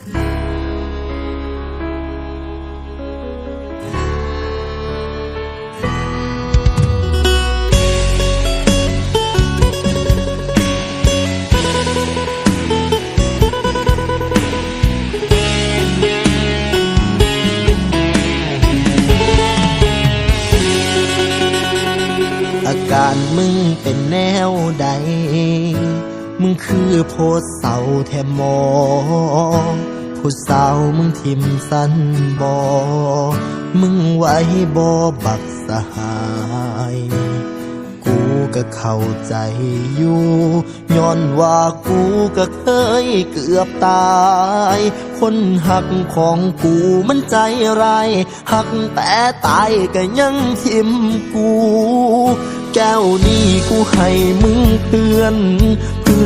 อาการมึงเป็นแนวใด มึงคือโพสเสาแทมมอ ผู้สาวมึงทิมสันบอ มึงไว้บอบักสหาย กูก็เข้าใจอยู่ย้อนว่ากูก็เคยเกือบตาย คนหักของกูมันใจไรหักแต่ตายก็ยังทิมกู แก้วนี้กูให้มึงเตือน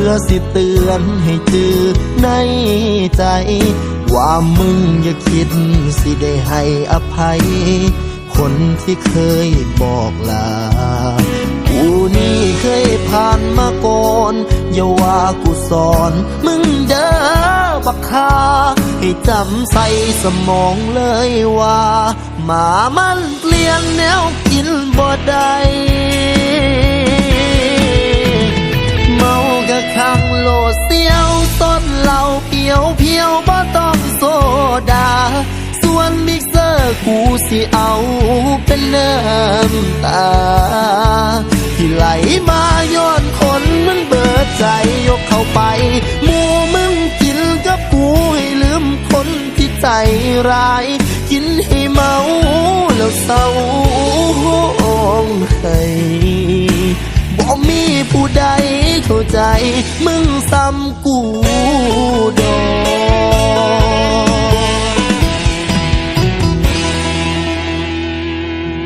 เพื่อสิเตือนให้จือในใจ ว่ามึงอย่าคิดสิได้ให้อภัย คนที่เคยบอกลากูนี่เคยผ่านมาก่อนอย่าว่ากูสอนมึงเด้อบักคาให้จำใส่สมองเลยว่า หมามันเปลี่ยนแนวกินบ่ได้ ยวเพียวบ่ต้องโซดา ส่วนมิกเซอร์กูสิเอาเป็นน้ำตา ที่ไหลมาย้อนคนมึงเบิดใจยกเข้าไป หมูมึงกินกับกูให้ลืมคนที่ใจร้าย กินให้เมาแล้วเศร้าให้บ่มี ผู้ใดเข้าใจ มึงซ้ำกูดอก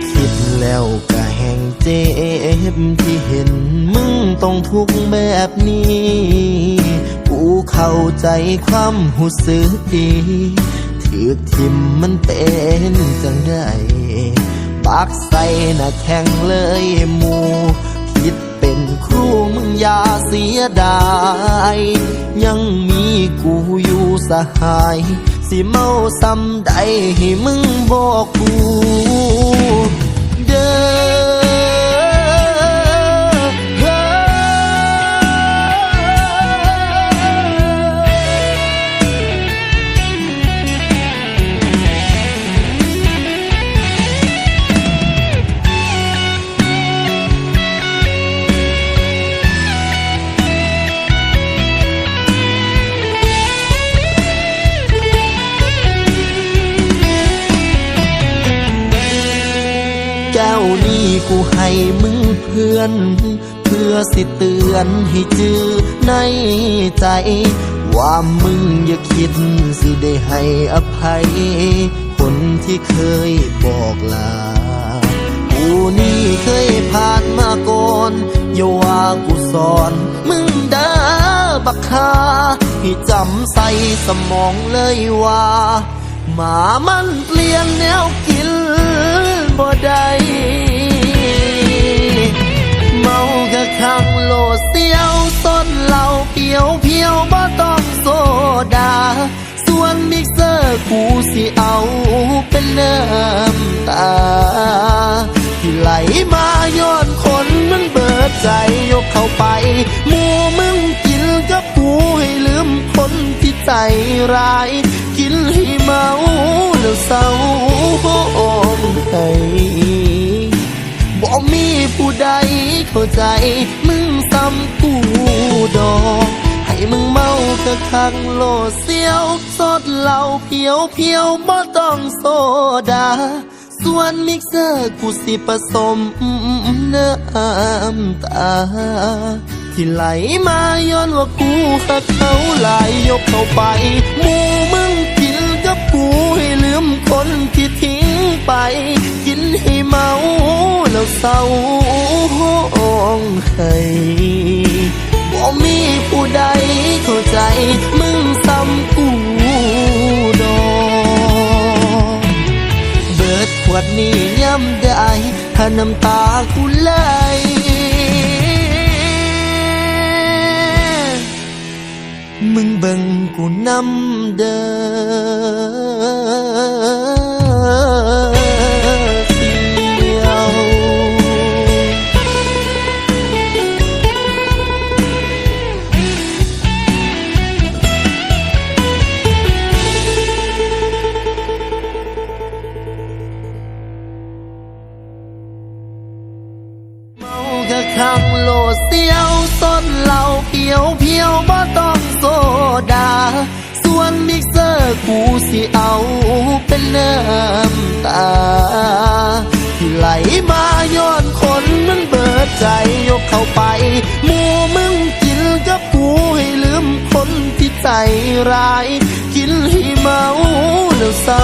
คิดแล้วก็แห่งเจ็บที่เห็นมึงต้องทุกข์แบบนี้กูเข้าใจความหูสึกดีถือทิมมันเป็นจังได้ปากใส่หน้าแข็งเลยมู รูมึงอย่าเสียดาย ยังมีกูอยู่สหาย สิเมาซ้ำใดให้มึงบอกกู เด้อ นี้กูให้มึงเพื่อน เพื่อสิเตือนให้จือในใจ ว่ามึงอย่าคิดสิได้ให้อภัย คนที่เคยบอกลากูนี่เคยผ่านมาก่อนอย่าว่ากูสอนมึงเด้อบักคาให้จำใส่สมองเลยว่า หมามันเปลี่ยนแนวกิ กูสิเอาเป็นน้ำตา ที่ไหลมาย้อนคนมึงเบิดใจยกเข้าไป หมูมึงกินกับกูให้ลืมคนที่ใจร้าย กินให้เมาแล้วเศร้าให้บ่มีผู้ใดเข้าใจมึงซ้ำกูดอก มึงเมากะคังโลเสียว สดเหล่าเพียวเพียวบ่ต้องโซดา ส่วนมิกเซอร์กูสิผสมน้ำตา ที่ไหลมาย้อนว่ากูหักเขาหลายยกเข้าไปหมูมึงกินกับกูให้ลืมคนที่ทิ้งไป กินให้เมาแล้วเศร้าให้บ่มีผู้ใด เข้าใจมึงซ้ำกูดอเบิดขวดนี้ย่ำได้ถ้าน้ำตากูไหล เพียวเพียวบ่ต้องโซดา ส่วนมิกเซอร์กูสิเอาเป็นน้ำตา ที่ไหลมาย้อนคนมันเบิดใจยกเข้าไป หมูมึงกินกับกูให้ลืมคนที่ใจร้าย กินให้เมาแล้วเศร้า